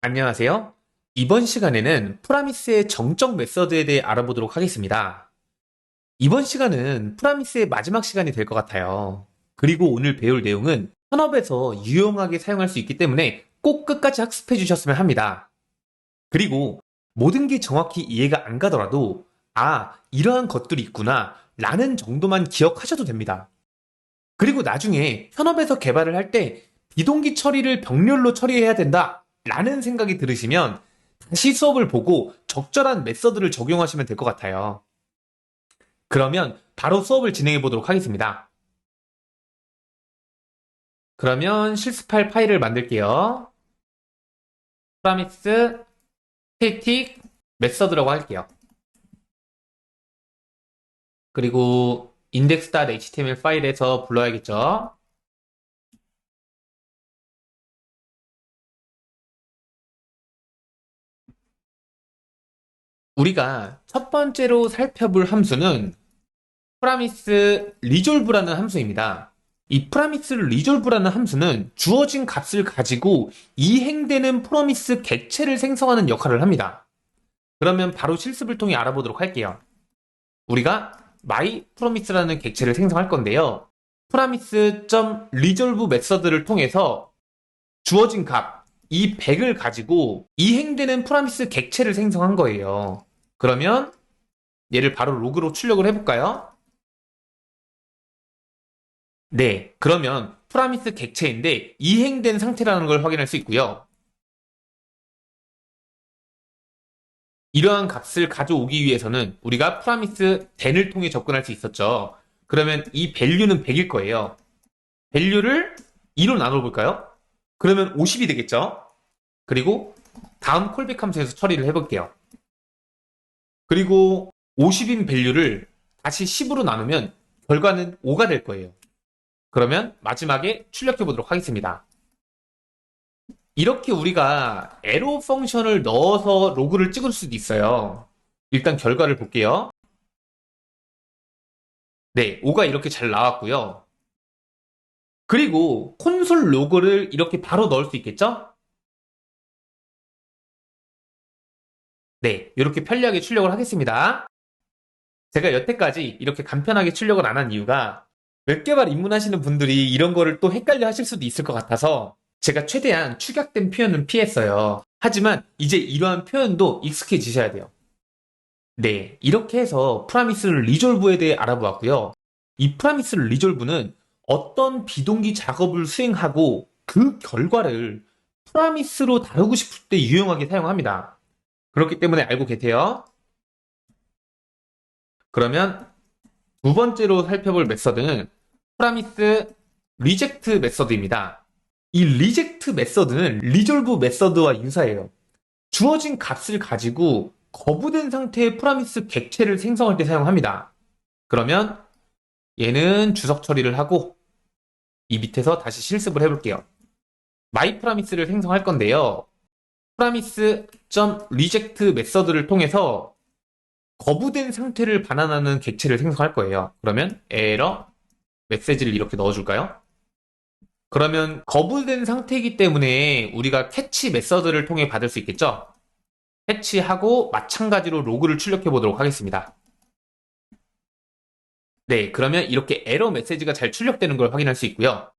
안녕하세요. 이번 시간에는 프라미스의 정적 메서드에 대해 알아보도록 하겠습니다. 이번 시간은 프라미스의 마지막 시간이 될 것 같아요. 그리고 오늘 배울 내용은 현업에서 유용하게 사용할 수 있기 때문에 꼭 끝까지 학습해 주셨으면 합니다. 그리고 모든 게 정확히 이해가 안 가더라도 아, 이러한 것들이 있구나 라는 정도만 기억하셔도 됩니다. 그리고 나중에 현업에서 개발을 할 때 비동기 처리를 병렬로 처리해야 된다 라는 생각이 들으시면 다시 수업을 보고 적절한 메서드를 적용하시면 될 것 같아요. 그러면 바로 수업을 진행해 보도록 하겠습니다. 그러면 실습할 파일을 만들게요. 프라미스 스테틱 메서드라고 할게요. 그리고 index.html 파일에서 불러야겠죠. 우리가 첫 번째로 살펴볼 함수는 프라미스 리졸브라는 함수입니다. 이 프라미스 리졸브라는 함수는 주어진 값을 가지고 이행되는 프로미스 객체를 생성하는 역할을 합니다. 그러면 바로 실습을 통해 알아보도록 할게요. 우리가 my promise라는 객체를 생성할 건데요. promise.resolve 메서드를 통해서 주어진 값, 이 100을 가지고 이행되는 프라미스 객체를 생성한 거예요. 그러면 얘를 바로 로그로 출력을 해볼까요? 네, 그러면 프라미스 객체인데 이행된 상태라는 걸 확인할 수 있고요. 이러한 값을 가져오기 위해서는 우리가 프라미스 den을 통해 접근할 수 있었죠. 그러면 이 value는 100일 거예요. value를 2로 나눠볼까요? 그러면 50이 되겠죠? 그리고 다음 콜백 함수에서 처리를 해볼게요. 그리고 50인 밸류를 다시 10으로 나누면 결과는 5가 될 거예요. 그러면 마지막에 출력해 보도록 하겠습니다. 이렇게 우리가 에로 펑션을 넣어서 로그를 찍을 수도 있어요. 일단 결과를 볼게요. 네, 5가 이렇게 잘 나왔고요. 그리고 콘솔 로그를 이렇게 바로 넣을 수 있겠죠? 네, 이렇게 편리하게 출력을 하겠습니다. 제가 여태까지 이렇게 간편하게 출력을 안 한 이유가 웹 개발 입문하시는 분들이 이런 거를 또 헷갈려 하실 수도 있을 것 같아서 제가 최대한 축약된 표현은 피했어요. 하지만 이제 이러한 표현도 익숙해지셔야 돼요. 네, 이렇게 해서 프라미스 리졸브에 대해 알아보았고요. 이 프라미스 리졸브는 어떤 비동기 작업을 수행하고 그 결과를 프라미스로 다루고 싶을 때 유용하게 사용합니다. 그렇기 때문에 알고 계세요. 그러면 두 번째로 살펴볼 메서드는 프라미스 리젝트 메서드입니다. 이 리젝트 메서드는 리졸브 메서드와 유사해요. 주어진 값을 가지고 거부된 상태의 프라미스 객체를 생성할 때 사용합니다. 그러면 얘는 주석 처리를 하고 이 밑에서 다시 실습을 해볼게요. 마이 프라미스를 생성할 건데요. 프라미스.reject 메서드를 통해서 거부된 상태를 반환하는 객체를 생성할 거예요. 그러면 에러 메시지를 이렇게 넣어줄까요? 그러면 거부된 상태이기 때문에 우리가 캐치 메서드를 통해 받을 수 있겠죠? 캐치하고 마찬가지로 로그를 출력해 보도록 하겠습니다. 네, 그러면 이렇게 에러 메시지가 잘 출력되는 걸 확인할 수 있고요.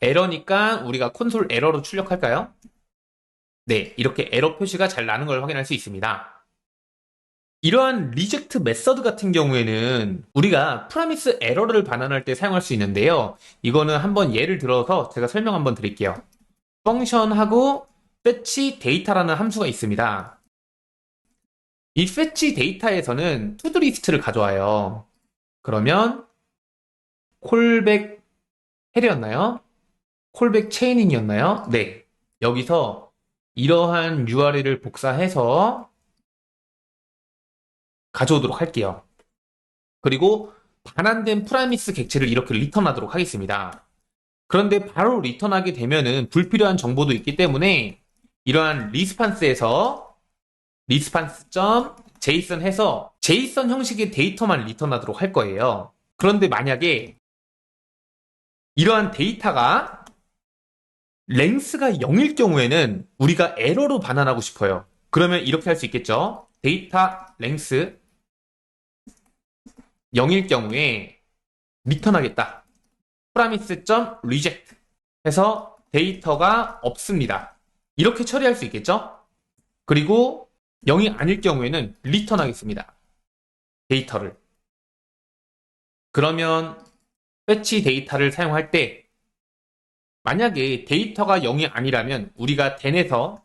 에러니까 우리가 콘솔 에러로 출력할까요? 네, 이렇게 에러 표시가 잘 나는 걸 확인할 수 있습니다. 이러한 리젝트 메서드 같은 경우에는 우리가 프라미스 에러를 반환할 때 사용할 수 있는데요. 이거는 한번 예를 들어서 제가 설명 한번 드릴게요. 펑션하고 fetch 데이터라는 함수가 있습니다. 이 fetch 데이터에서는 투두 리스트를 가져와요. 그러면 콜백 헬이었나요? 콜백 체이닝이었나요? 네. 여기서 이러한 URL을 복사해서 가져오도록 할게요. 그리고 반환된 프라미스 객체를 이렇게 리턴하도록 하겠습니다. 그런데 바로 리턴하게 되면은 불필요한 정보도 있기 때문에 이러한 리스판스에서 리스판스.json 해서 JSON 형식의 데이터만 리턴하도록 할 거예요. 그런데 만약에 이러한 데이터가 랭스가 0일 경우에는 우리가 에러로 반환하고 싶어요. 그러면 이렇게 할 수 있겠죠? 데이터 랭스 0일 경우에 리턴하겠다. promise.reject 해서 데이터가 없습니다. 이렇게 처리할 수 있겠죠? 그리고 0이 아닐 경우에는 리턴하겠습니다. 데이터를. 그러면 패치 데이터를 사용할 때 만약에 데이터가 0이 아니라면 우리가 den에서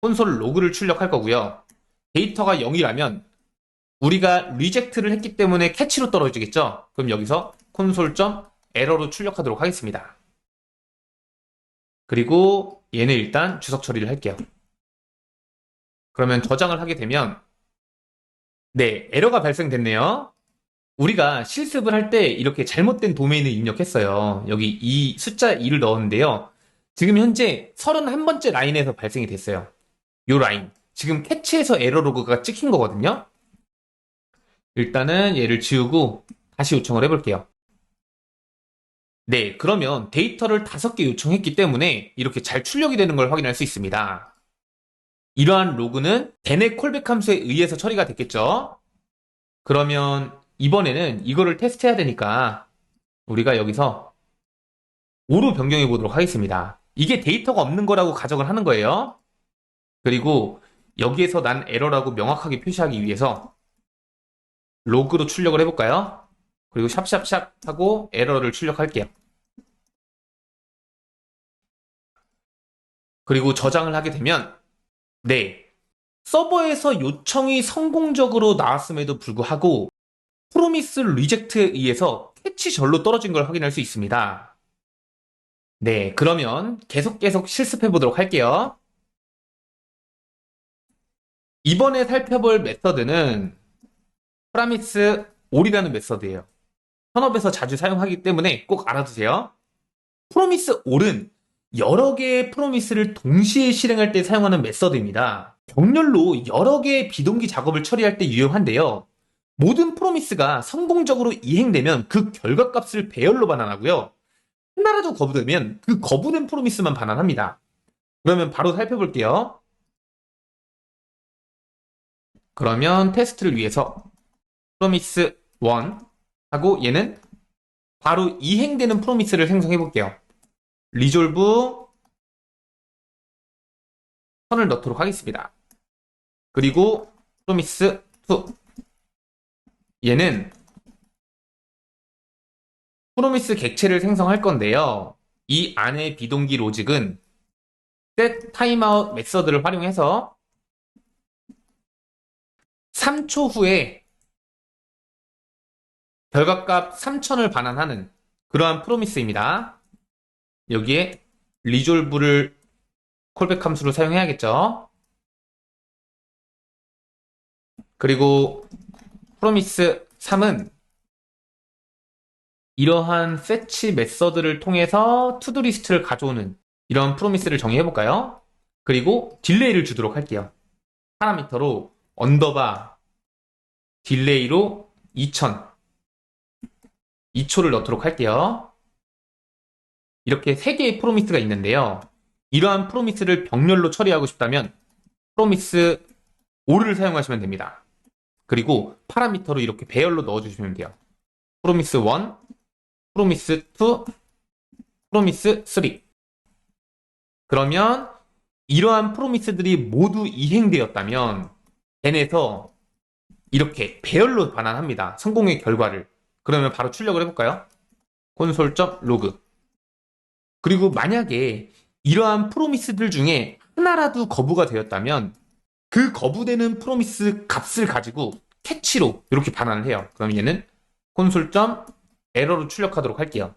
콘솔 로그를 출력할 거고요. 데이터가 0이라면 우리가 리젝트를 했기 때문에 캐치로 떨어지겠죠? 그럼 여기서 콘솔.에러로 출력하도록 하겠습니다. 그리고 얘는 일단 주석 처리를 할게요. 그러면 저장을 하게 되면 네, 에러가 발생됐네요. 우리가 실습을 할 때 이렇게 잘못된 도메인을 입력했어요. 여기 이 숫자 2를 넣었는데요. 지금 현재 31번째 라인에서 발생이 됐어요. 요 라인. 지금 캐치에서 에러 로그가 찍힌 거거든요. 일단은 얘를 지우고 다시 요청을 해볼게요. 네, 그러면 데이터를 다섯 개 요청했기 때문에 이렇게 잘 출력이 되는 걸 확인할 수 있습니다. 이러한 로그는 den의 콜백 함수에 의해서 처리가 됐겠죠? 그러면 이번에는 이거를 테스트해야 되니까 우리가 여기서 5로 변경해 보도록 하겠습니다. 이게 데이터가 없는 거라고 가정을 하는 거예요. 그리고 여기에서 난 에러라고 명확하게 표시하기 위해서 로그로 출력을 해볼까요? 그리고 샵샵샵 하고 에러를 출력할게요. 그리고 저장을 하게 되면 네 서버에서 요청이 성공적으로 나왔음에도 불구하고 프로미스 리젝트에 의해서 캐치 절로 떨어진 걸 확인할 수 있습니다. 네, 그러면 계속 계속 실습해 보도록 할게요. 이번에 살펴볼 메서드는 프라미스 올이라는 메서드예요. 현업에서 자주 사용하기 때문에 꼭 알아두세요. 프로미스 올은 여러 개의 프로미스를 동시에 실행할 때 사용하는 메서드입니다. 병렬로 여러 개의 비동기 작업을 처리할 때 유용한데요. 모든 프로미스가 성공적으로 이행되면 그 결과값을 배열로 반환하고요. 하나라도 거부되면 그 거부된 프로미스만 반환합니다. 그러면 바로 살펴볼게요. 그러면 테스트를 위해서 프로미스 1 하고 얘는 바로 이행되는 프로미스를 생성해 볼게요. 리졸브 선을 넣도록 하겠습니다. 그리고 프로미스 2 얘는 프로미스 객체를 생성할 건데요. 이 안에 비동기 로직은 set timeout 메서드를 활용해서 3초 후에 결과값 3000을 반환하는 그러한 프로미스입니다. 여기에 리졸브를 콜백 함수로 사용해야겠죠. 그리고 프로미스 3은 이러한 fetch 메서드를 통해서 투두 리스트를 가져오는 이런 프로미스를 정의해 볼까요? 그리고 딜레이를 주도록 할게요. 파라미터로 언더바 딜레이로 2000 2초를 넣도록 할게요. 이렇게 3개의 프로미스가 있는데요. 이러한 프로미스를 병렬로 처리하고 싶다면 프로미스 5를 사용하시면 됩니다. 그리고 파라미터로 이렇게 배열로 넣어주시면 돼요. 프로미스 1, 프로미스 2, 프로미스 3. 그러면 이러한 프로미스들이 모두 이행되었다면 덴에서 이렇게 배열로 반환합니다. 성공의 결과를. 그러면 바로 출력을 해볼까요? 콘솔.로그. 그리고 만약에 이러한 프로미스들 중에 하나라도 거부가 되었다면 그 거부되는 프로미스 값을 가지고 캐치로 이렇게 반환을 해요. 그럼 얘는 콘솔.에러로 출력하도록 할게요.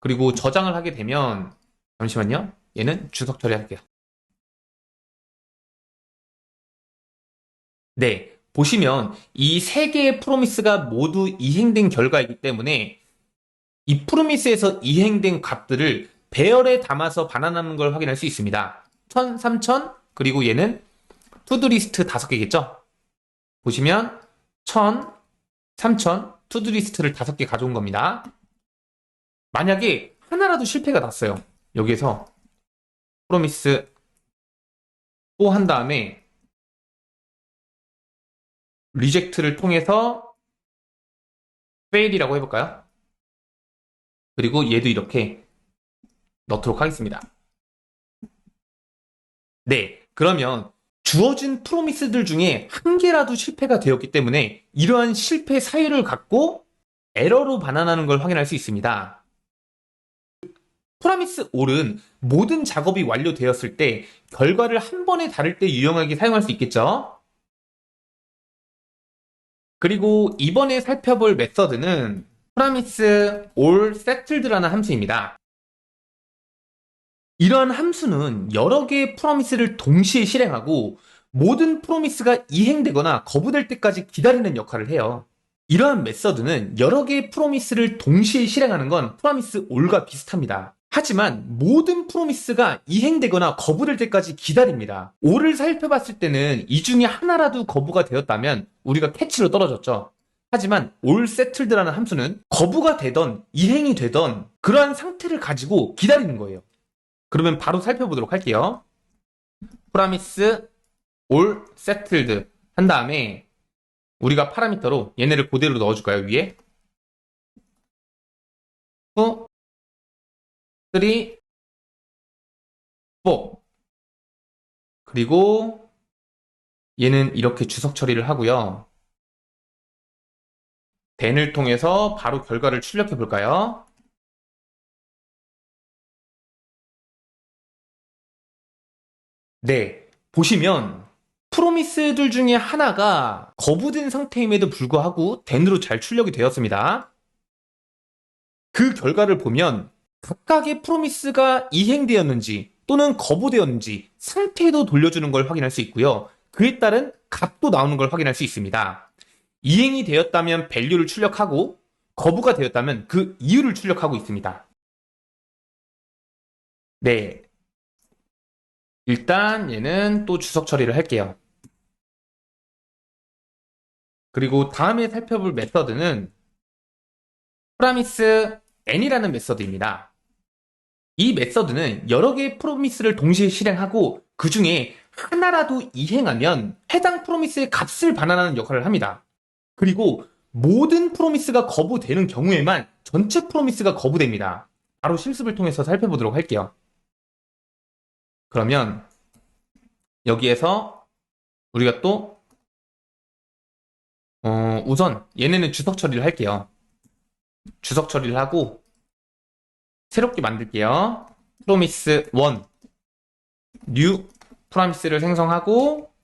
그리고 저장을 하게 되면 잠시만요. 얘는 주석 처리할게요. 네. 보시면 이 세 개의 프로미스가 모두 이행된 결과이기 때문에 이 프로미스에서 이행된 값들을 배열에 담아서 반환하는 걸 확인할 수 있습니다. 1000, 3000, 그리고 얘는 투두리스트 다섯 개겠죠? 보시면 1000, 3000, 투두리스트를 다섯 개 가져온 겁니다. 만약에 하나라도 실패가 났어요. 여기에서 프로미스 또 한 다음에 리젝트를 통해서 fail이라고 해볼까요? 그리고 얘도 이렇게 넣도록 하겠습니다. 네, 그러면 주어진 프로미스들 중에 한 개라도 실패가 되었기 때문에 이러한 실패 사유를 갖고 에러로 반환하는 걸 확인할 수 있습니다. 프라미스 올은 모든 작업이 완료되었을 때 결과를 한 번에 다를 때 유용하게 사용할 수 있겠죠? 그리고 이번에 살펴볼 메서드는 프라미스 all settled라는 함수입니다. 이러한 함수는 여러 개의 프로미스를 동시에 실행하고 모든 프로미스가 이행되거나 거부될 때까지 기다리는 역할을 해요. 이러한 메서드는 여러 개의 프로미스를 동시에 실행하는 건 프로미스 올과 비슷합니다. 하지만 모든 프로미스가 이행되거나 거부될 때까지 기다립니다. 올을 살펴봤을 때는 이 중에 하나라도 거부가 되었다면 우리가 캐치로 떨어졌죠. 하지만 올 세틀드라는 함수는 거부가 되던 이행이 되던 그러한 상태를 가지고 기다리는 거예요. 그러면 바로 살펴보도록 할게요. 프라미스 올 세틀드 한 다음에 우리가 파라미터로 얘네를 그대로 넣어줄까요? 위에 2, 3, 4 그리고 얘는 이렇게 주석 처리를 하고요. den을 통해서 바로 결과를 출력해 볼까요? 네, 보시면 프로미스들 중에 하나가 거부된 상태임에도 불구하고 den으로 잘 출력이 되었습니다. 그 결과를 보면 각각의 프로미스가 이행되었는지 또는 거부되었는지 상태도 돌려주는 걸 확인할 수 있고요. 그에 따른 값도 나오는 걸 확인할 수 있습니다. 이행이 되었다면 밸류를 출력하고 거부가 되었다면 그 이유를 출력하고 있습니다. 네. 일단 얘는 또 주석 처리를 할게요. 그리고 다음에 살펴볼 메서드는 프라미스 n이라는 메서드입니다. 이 메서드는 여러 개의 프로미스를 동시에 실행하고 그 중에 하나라도 이행하면 해당 프로미스의 값을 반환하는 역할을 합니다. 그리고 모든 프로미스가 거부되는 경우에만 전체 프로미스가 거부됩니다. 바로 실습을 통해서 살펴보도록 할게요. 그러면 여기에서 우리가 또 어, 우선 얘네는 주석 처리를 할게요. 주석 처리를 하고 새롭게 만들게요. 프로미스 1 new 프로미스를 생성하고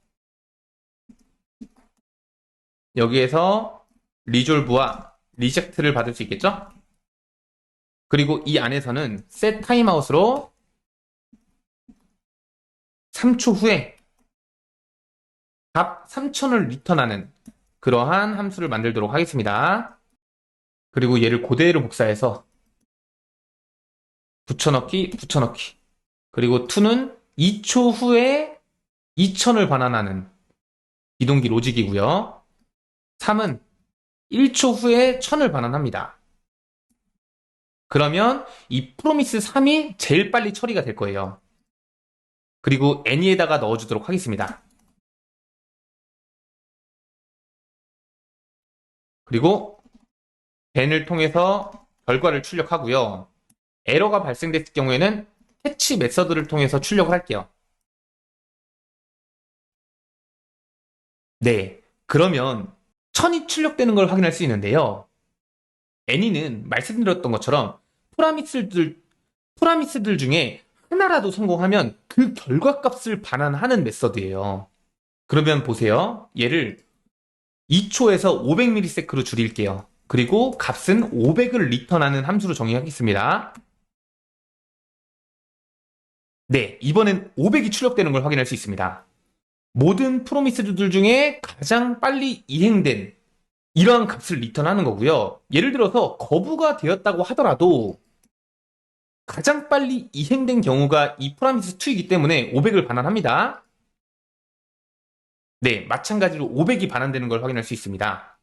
여기에서 리졸브와 리젝트를 받을 수 있겠죠? 그리고 이 안에서는 set 타임아웃으로 3초 후에 값 3000을 리턴하는 그러한 함수를 만들도록 하겠습니다. 그리고 얘를 그대로 복사해서 붙여넣기, 붙여넣기. 그리고 2는 2초 후에 2000을 반환하는 이동기 로직이고요. 3은 1초 후에 1000을 반환합니다. 그러면 이 프로미스 3이 제일 빨리 처리가 될 거예요. 그리고 n에다가 넣어주도록 하겠습니다. 그리고 n을 통해서 결과를 출력하고요. 에러가 발생됐을 경우에는 캐치 메서드를 통해서 출력을 할게요. 네, 그러면 천이 출력되는 걸 확인할 수 있는데요. 애니는 말씀드렸던 것처럼 프라미스들, 프라미스들 중에 하나라도 성공하면 그 결과값을 반환하는 메서드예요. 그러면 보세요. 얘를 2초에서 500ms로 줄일게요. 그리고 값은 500을 리턴하는 함수로 정의하겠습니다. 네, 이번엔 500이 출력되는 걸 확인할 수 있습니다. 모든 프로미스들 중에 가장 빨리 이행된 이러한 값을 리턴하는 거고요. 예를 들어서 거부가 되었다고 하더라도 가장 빨리 이행된 경우가 이 프라미스 2이기 때문에 500을 반환합니다. 네, 마찬가지로 500이 반환되는 걸 확인할 수 있습니다.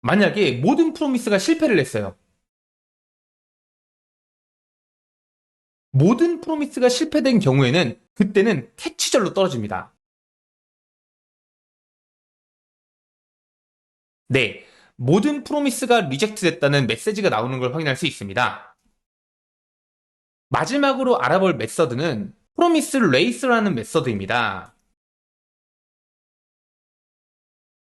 만약에 모든 프로미스가 실패를 했어요. 모든 프로미스가 실패된 경우에는 그때는 캐치절로 떨어집니다. 네, 모든 프로미스가 리젝트 됐다는 메시지가 나오는 걸 확인할 수 있습니다. 마지막으로 알아볼 메서드는 프로미스 레이스라는 메서드입니다.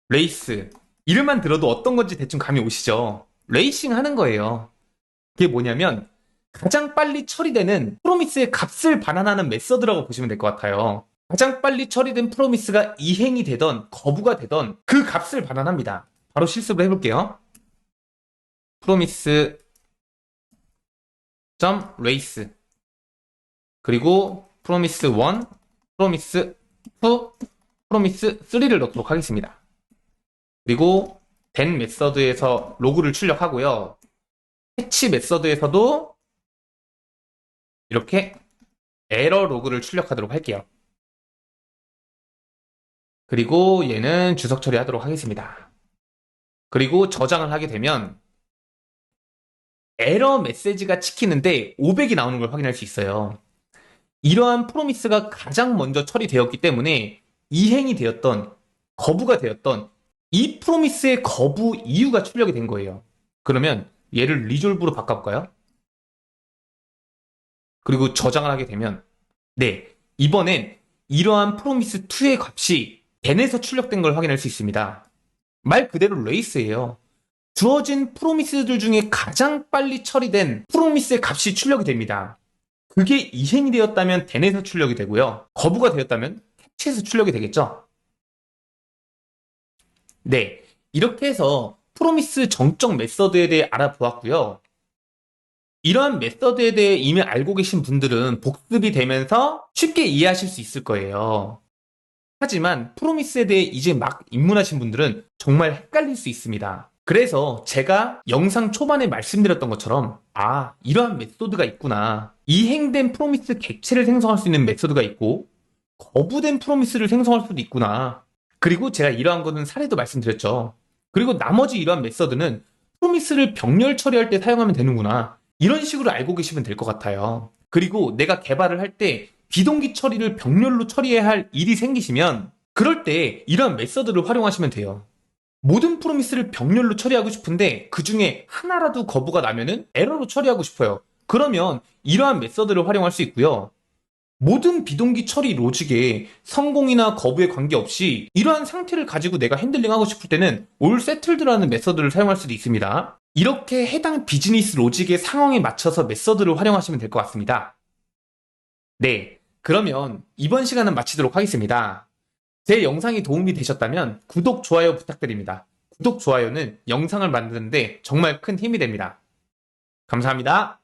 레이스. 이름만 들어도 어떤 건지 대충 감이 오시죠? 레이싱 하는 거예요. 그게 뭐냐면 가장 빨리 처리되는 프로미스의 값을 반환하는 메서드라고 보시면 될 것 같아요. 가장 빨리 처리된 프로미스가 이행이 되던 거부가 되던 그 값을 반환합니다. 바로 실습을 해볼게요. 프로미스 점 레이스 그리고 프로미스 1, 프로미스 2, 프로미스 3를 넣도록 하겠습니다. 그리고 된 메서드에서 로그를 출력하고요. 패치 메서드에서도 이렇게 에러 로그를 출력하도록 할게요. 그리고 얘는 주석 처리하도록 하겠습니다. 그리고 저장을 하게 되면 에러 메시지가 찍히는데 500이 나오는 걸 확인할 수 있어요. 이러한 프로미스가 가장 먼저 처리되었기 때문에 이행이 되었던 거부가 되었던 이 프로미스의 거부 이유가 출력이 된 거예요. 그러면 얘를 리졸브로 바꿔볼까요? 그리고 저장을 하게 되면 네 이번엔 이러한 프로미스 2의 값이 덴에서 출력된 걸 확인할 수 있습니다. 말 그대로 레이스예요. 주어진 프로미스들 중에 가장 빨리 처리된 프로미스의 값이 출력이 됩니다. 그게 이행이 되었다면 덴에서 출력이 되고요. 거부가 되었다면 캐치에서 출력이 되겠죠. 네, 이렇게 해서 프로미스 정적 메서드에 대해 알아보았고요. 이러한 메서드에 대해 이미 알고 계신 분들은 복습이 되면서 쉽게 이해하실 수 있을 거예요. 하지만 프로미스에 대해 이제 막 입문하신 분들은 정말 헷갈릴 수 있습니다. 그래서 제가 영상 초반에 말씀드렸던 것처럼 아 이러한 메소드가 있구나. 이행된 프로미스 객체를 생성할 수 있는 메소드가 있고 거부된 프로미스를 생성할 수도 있구나. 그리고 제가 이러한 거는 사례도 말씀드렸죠. 그리고 나머지 이러한 메서드는 프로미스를 병렬 처리할 때 사용하면 되는구나. 이런 식으로 알고 계시면 될 것 같아요. 그리고 내가 개발을 할 때 비동기 처리를 병렬로 처리해야 할 일이 생기시면 그럴 때 이러한 메서드를 활용하시면 돼요 모든 프로미스를 병렬로 처리하고 싶은데 그 중에 하나라도 거부가 나면은 에러로 처리하고 싶어요. 그러면 이러한 메서드를 활용할 수 있고요. 모든 비동기 처리 로직에 성공이나 거부에 관계없이 이러한 상태를 가지고 내가 핸들링하고 싶을 때는 올 세틀드라는 메서드를 사용할 수도 있습니다. 이렇게 해당 비즈니스 로직의 상황에 맞춰서 메서드를 활용하시면 될 것 같습니다. 네, 그러면 이번 시간은 마치도록 하겠습니다. 제 영상이 도움이 되셨다면 구독, 좋아요 부탁드립니다. 구독, 좋아요는 영상을 만드는데 정말 큰 힘이 됩니다. 감사합니다.